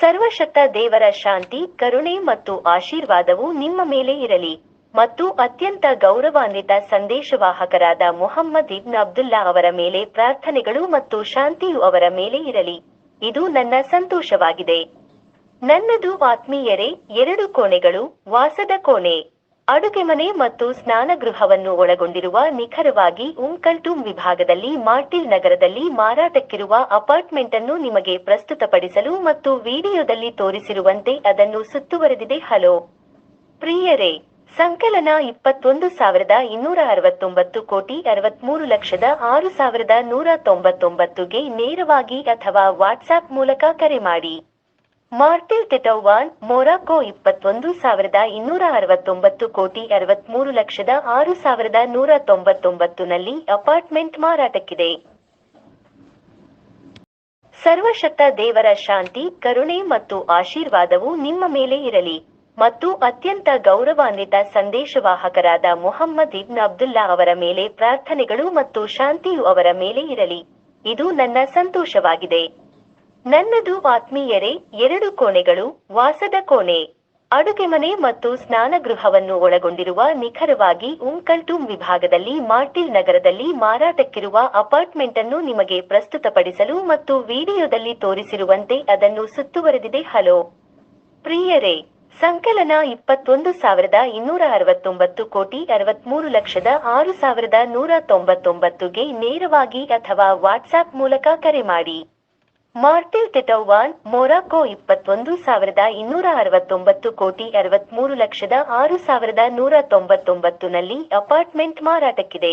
ಸರ್ವಶಕ್ತ ದೇವರ ಶಾಂತಿ, ಕರುಣೆ ಮತ್ತು ಆಶೀರ್ವಾದವು ನಿಮ್ಮ ಮೇಲೆ ಇರಲಿ ಮತ್ತು ಅತ್ಯಂತ ಗೌರವಾನ್ವಿತ ಸಂದೇಶವಾಹಕರಾದ ಮೊಹಮ್ಮದ್ ಇಬ್ನ್ ಅಬ್ದುಲ್ಲಾ ಅವರ ಮೇಲೆ ಪ್ರಾರ್ಥನೆಗಳು ಮತ್ತು ಶಾಂತಿಯು ಅವರ ಮೇಲೆ ಇರಲಿ. ಇದು ನನ್ನ ಸಂತೋಷವಾಗಿದೆ. ನನ್ನದು ಆತ್ಮೀಯರೇ, ಎರಡು ಕೋಣೆಗಳು, ವಾಸದ ಕೋಣೆ. ಅಡುಗೆಮನೆ ಮತ್ತು ಸ್ನಾನಗೃಹವನ್ನು ಒಳಗೊಂಡಿರುವ ನಿಖರವಾಗಿ ಉಂಕಲ್ಟೂಮ್ ವಿಭಾಗದಲ್ಲಿ ಮಾರ್ಟಿಲ್ ನಗರದಲ್ಲಿ ಮಾರಾಟಕ್ಕಿರುವ ಅಪಾರ್ಟ್ಮೆಂಟ್ ಅನ್ನು ನಿಮಗೆ ಪ್ರಸ್ತುತಪಡಿಸಲು ಮತ್ತು ವಿಡಿಯೋದಲ್ಲಿ ತೋರಿಸಿರುವಂತೆ ಅದನ್ನು ಸುತ್ತುವರೆದಿದೆ. ಹಲೋ. ಪ್ರಿಯರೇ, ಸಂಕಲನ ಇಪ್ಪತ್ತೊಂದು ಸಾವಿರದ ಇನ್ನೂರ ಅರವತ್ತೊಂಬತ್ತು ಕೋಟಿ ಅರವತ್ಮೂರು ಲಕ್ಷದ ಆರು ಸಾವಿರದ ನೂರ ತೊಂಬತ್ತೊಂಬತ್ತುಗೆ ನೇರವಾಗಿ ಅಥವಾ ವಾಟ್ಸಾಪ್ ಮೂಲಕ ಕರೆ ಮಾಡಿ. ಮಾರ್ಟಿಲ್ ಟೆಟೌವಾನ್ ಮೊರಾಕೊ ಇಪ್ಪತ್ತೊಂದು ಸಾವಿರದ ಇನ್ನೂರ ಅರವತ್ತೊಂಬತ್ತು ಕೋಟಿ ಅರವತ್ಮೂರು ಲಕ್ಷದ ಆರು ಸಾವಿರದ ನೂರ ತೊಂಬತ್ತೊಂಬತ್ತು ನಲ್ಲಿ ಅಪಾರ್ಟ್ಮೆಂಟ್ ಮಾರಾಟಕ್ಕಿದೆ. ಸರ್ವಶಕ್ತ ದೇವರ ಶಾಂತಿ, ಕರುಣೆ ಮತ್ತು ಆಶೀರ್ವಾದವು ನಿಮ್ಮ ಮೇಲೆ ಇರಲಿ ಮತ್ತು ಅತ್ಯಂತ ಗೌರವಾನ್ವಿತ ಸಂದೇಶವಾಹಕರಾದ ಮೊಹಮ್ಮದ್ ಇಬ್ನ್ ಅಬ್ದುಲ್ಲಾ ಅವರ ಮೇಲೆ ಪ್ರಾರ್ಥನೆಗಳು ಮತ್ತು ಶಾಂತಿಯು ಅವರ ಮೇಲೆ ಇರಲಿ. ಇದು ನನ್ನ ಸಂತೋಷವಾಗಿದೆ. ನನ್ನದು ಆತ್ಮೀಯರೇ, ಎರಡು ಕೋಣೆಗಳು, ವಾಸದ ಕೋಣೆ. ಅಡುಗೆಮನೆ ಮತ್ತು ಸ್ನಾನಗೃಹವನ್ನು ಒಳಗೊಂಡಿರುವ ನಿಖರವಾಗಿ ಉಂಕಲ್ಟೂಮ್ ವಿಭಾಗದಲ್ಲಿ ಮಾರ್ಟಿಲ್ ನಗರದಲ್ಲಿ ಮಾರಾಟಕ್ಕಿರುವ ಅಪಾರ್ಟ್ಮೆಂಟ್ ಅನ್ನು ನಿಮಗೆ ಪ್ರಸ್ತುತಪಡಿಸಲು ಮತ್ತು ವಿಡಿಯೋದಲ್ಲಿ ತೋರಿಸಿರುವಂತೆ ಅದನ್ನು ಸುತ್ತುವರೆದಿದೆ. ಹಲೋ. ಪ್ರಿಯರೇ, ಸಂಕಲನ ಇಪ್ಪತ್ತೊಂದು ಸಾವಿರದ ಇನ್ನೂರ ಅರವತ್ತೊಂಬತ್ತು ಕೋಟಿ ಅರವತ್ಮೂರು ಲಕ್ಷದ ಆರು ಸಾವಿರದ ನೂರ ತೊಂಬತ್ತೊಂಬತ್ತುಗೆ ನೇರವಾಗಿ ಅಥವಾ ವಾಟ್ಸ್ಆಪ್ ಮೂಲಕ ಕರೆ ಮಾಡಿ. ಮಾರ್ಟಿಲ್ ಟೆಟೌವಾನ್ ಮೊರಾಕೊ ಇಪ್ಪತ್ತೊಂದು ಸಾವಿರದ ಇನ್ನೂರ ಅರವತ್ತೊಂಬತ್ತು ಕೋಟಿ ಅರವತ್ಮೂರು ಲಕ್ಷದ ಆರು ಸಾವಿರದ ನೂರ ತೊಂಬತ್ತೊಂಬತ್ತು ನಲ್ಲಿ ಅಪಾರ್ಟ್ಮೆಂಟ್ ಮಾರಾಟಕ್ಕಿದೆ.